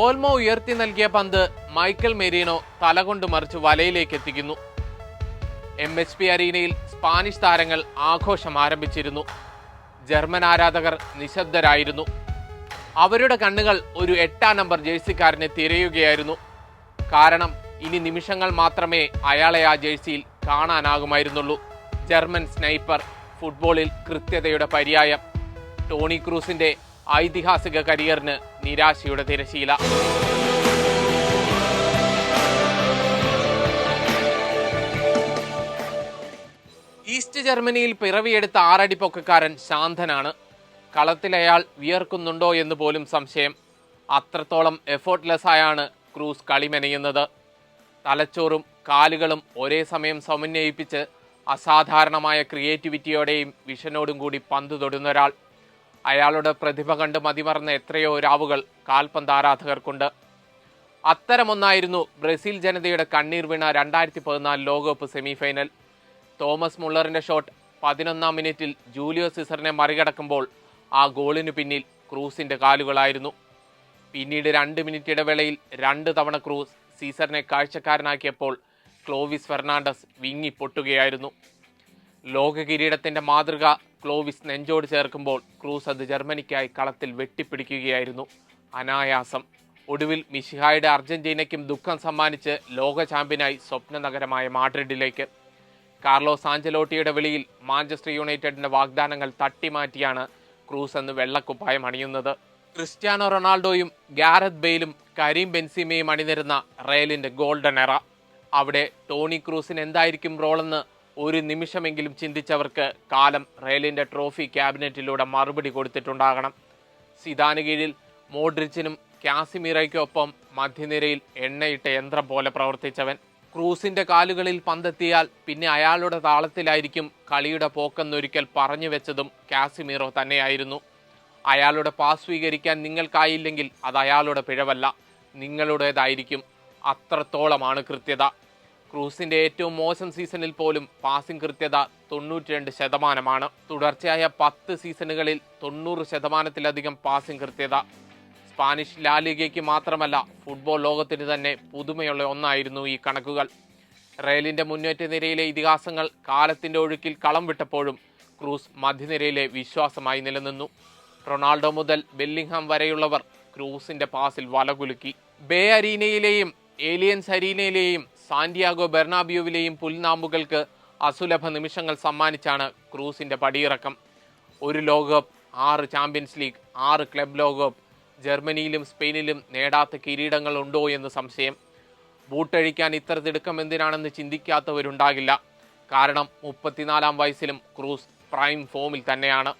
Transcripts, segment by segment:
Olmo ഉയർത്തി നൽകിയ പന്ത് മൈക്കൽ മെരീനോ തലകൊണ്ട് മറിച്ച് വലയിലേക്ക് എത്തിക്കുന്നു എം എച്ച് പി അരീനയിൽ സ്പാനിഷ് താരങ്ങൾ ആഘോഷം ആരംഭിച്ചിരുന്നു. ജർമ്മൻ ആരാധകർ നിശബ്ദരായിരുന്നു. അവരുടെ കണ്ണുകൾ ഒരു എട്ടാം നമ്പർ ജേഴ്സിക്കാരനെ തിരയുകയായിരുന്നു. കാരണം ഇനി നിമിഷങ്ങൾ മാത്രമേ അയാളെ ആ ജേഴ്സിയിൽ കാണാനാകുമായിരുന്നുള്ളൂ. ജർമ്മൻ സ്നൈപ്പർ ഫുട്ബോളിൽ കൃത്യതയുടെ പര്യായം. ടോണി ക്രൂസിന്റെ ഐതിഹാസിക കരിയറിന് നിരാശയുടെ തിരശീല ഈസ്റ്റ് ജർമ്മനിയിൽ പിറവിയെടുത്ത ആറടി പൊക്കക്കാരൻ ശാന്തനാണ്. കളത്തിലയാൾ വിയർക്കുന്നുണ്ടോ എന്ന് പോലും സംശയം. അത്രത്തോളം എഫേർട്ട്ലെസ് ആയാണ് ക്രൂസ് കളിമെനയുന്നത് തലച്ചോറും കാലുകളും ഒരേ സമയം സമന്വയിപ്പിച്ച് അസാധാരണമായ ക്രിയേറ്റിവിറ്റിയോടെയും വിഷനോടും കൂടി പന്ത് തൊടുന്ന ഒരാൾ അയാളുടെ പ്രതിഭ കണ്ട് മതിമറന്ന എത്രയോ രാവുകൾ കാൽപന്ത് ആരാധകർക്കുണ്ട്. അത്തരമൊന്നായിരുന്നു ബ്രസീൽ ജനതയുടെ കണ്ണീർ വീണ രണ്ടായിരത്തി പതിനാല് ലോകകപ്പ് സെമിഫൈനൽ. തോമസ് മുള്ളറിന്റെ ഷോട്ട് പതിനൊന്നാം മിനിറ്റിൽ ജൂലിയോ സിസറിനെ മറികടക്കുമ്പോൾ ആ ഗോളിന് പിന്നിൽ ക്രൂസിന്റെ കാലുകളായിരുന്നു. പിന്നീട് രണ്ട് മിനിറ്റ് ഇടവേളയിൽ രണ്ട് തവണ ക്രൂസ് സീസറിനെ കാഴ്ചക്കാരനാക്കിയപ്പോൾ ക്ലോവിസ് ഫെർണാണ്ടസ് വിങ്ങി പൊട്ടുകയായിരുന്നു. ലോക കിരീടത്തിന്റെ മാതൃക ക്ലോവിസ് നെഞ്ചോട് ചേർക്കുമ്പോൾ ക്രൂസ് അത് ജർമ്മനിക്കായി കളത്തിൽ വെട്ടിപ്പിടിക്കുകയായിരുന്നു. അനായാസം. ഒടുവിൽ മിഷിഹായുടെ അർജന്റീനയ്ക്കും ദുഃഖം സമ്മാനിച്ച് ലോക ചാമ്പ്യനായി സ്വപ്ന നഗരമായ മാഡ്രിഡിലേക്ക്. കാർലോസ് ആഞ്ചലോട്ടിയുടെ വിളിയിൽ മാഞ്ചസ്റ്റർ യുണൈറ്റഡിന്റെ വാഗ്ദാനങ്ങൾ തട്ടിമാറ്റിയാണ് ക്രൂസ് എന്ന് വെള്ളക്കുപ്പായം അണിയുന്നത്. ക്രിസ്ത്യാനോ റൊണാൾഡോയും ഗാരത് ബെയിലും കരീം ബെൻസിമയും അണിനിരുന്ന റയലിന്റെ ഗോൾഡൻ എറ. അവിടെ ടോണി ക്രൂസിന് എന്തായിരിക്കും റോളെന്ന് ഒരു നിമിഷമെങ്കിലും ചിന്തിച്ചവർക്ക് കാലം റയലിന്റെ ട്രോഫി ക്യാബിനറ്റിലൂടെ മറുപടി കൊടുത്തിട്ടുണ്ടാകണം. സിദാന് കീഴിൽ മോഡ്രിച്ചിനും കാസിമീറയ്ക്കൊപ്പം മധ്യനിരയിൽ എണ്ണയിട്ട യന്ത്രം പോലെ പ്രവർത്തിച്ചവൻ. ക്രൂസിന്റെ കാലുകളിൽ പന്തെത്തിയാൽ പിന്നെ അയാളുടെ താളത്തിലായിരിക്കും കളിയുടെ പോക്കെന്നൊരിക്കൽ പറഞ്ഞു വെച്ചതും കാസിമീറോ തന്നെയായിരുന്നു. അയാളുടെ പാസ് സ്വീകരിക്കാൻ നിങ്ങൾക്കായില്ലെങ്കിൽ അത് അയാളുടെ പിഴവല്ല. നിങ്ങളുടേതായിരിക്കും. അത്രത്തോളമാണ് കൃത്യത. ക്രൂസിന്റെ ഏറ്റവും മോശം സീസണിൽ പോലും പാസിംഗ് കൃത്യത തൊണ്ണൂറ്റി രണ്ട് ശതമാനമാണ്. തുടർച്ചയായ പത്ത് സീസണുകളിൽ തൊണ്ണൂറ് ശതമാനത്തിലധികം പാസിംഗ് കൃത്യത. സ്പാനിഷ് ലാലിഗയ്ക്ക് മാത്രമല്ല ഫുട്ബോൾ ലോകത്തിന് തന്നെ പുതുമയുള്ള ഒന്നായിരുന്നു ഈ കണക്കുകൾ. റയലിന്റെ മുന്നേറ്റ നിരയിലെ ഇതിഹാസങ്ങൾ കാലത്തിന്റെ ഒഴുക്കിൽ കളം വിട്ടപ്പോഴും ക്രൂസ് മധ്യനിരയിലെ വിശ്വാസമായി നിലനിന്നു. റൊണാൾഡോ മുതൽ ബെല്ലിംഗ്ഹാം വരെയുള്ളവർ ക്രൂസിന്റെ പാസിൽ വലകുലുക്കി. ബേ അരീനയിലെയും ഏലിയൻസ് അരീനയിലെയും സാന്റിയാഗോ ബെർണാബിയോവിലെയും പുൽനാമ്പുകൾക്ക് അസുലഭ നിമിഷങ്ങൾ സമ്മാനിച്ചാണ് ക്രൂസിന്റെ പടിയിറക്കം. ഒരു ലോകകപ്പ് ആറ് ചാമ്പ്യൻസ് ലീഗ് ആറ് ക്ലബ് ലോകകപ്പ് ജർമ്മനിയിലും സ്പെയിനിലും നേടാത്ത കിരീടങ്ങൾ ഉണ്ടോ എന്ന് സംശയം. ബൂട്ടഴിക്കാൻ ഇത്ര തിടുക്കം എന്തിനാണെന്ന് ചിന്തിക്കാത്തവരുണ്ടാകില്ല. കാരണം മുപ്പത്തിനാലാം വയസ്സിലും ക്രൂസ് പ്രൈം ഫോമിൽ തന്നെയാണ്.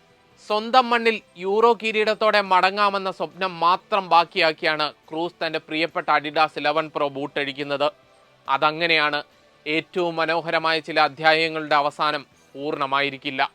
സ്വന്തം മണ്ണിൽ യൂറോ കിരീടത്തോടെ മടങ്ങാമെന്ന സ്വപ്നം മാത്രം ബാക്കിയാക്കിയാണ് ക്രൂസ് തന്റെ പ്രിയപ്പെട്ട അഡിഡാസ് ഇലവൻ പ്രോ ബൂട്ടഴിക്കുന്നത്. അതങ്ങനെയാണ്. ഏറ്റവും മനോഹരമായ ചില അധ്യായങ്ങളുടെ അവസാനം പൂർണമായിരിക്കില്ല.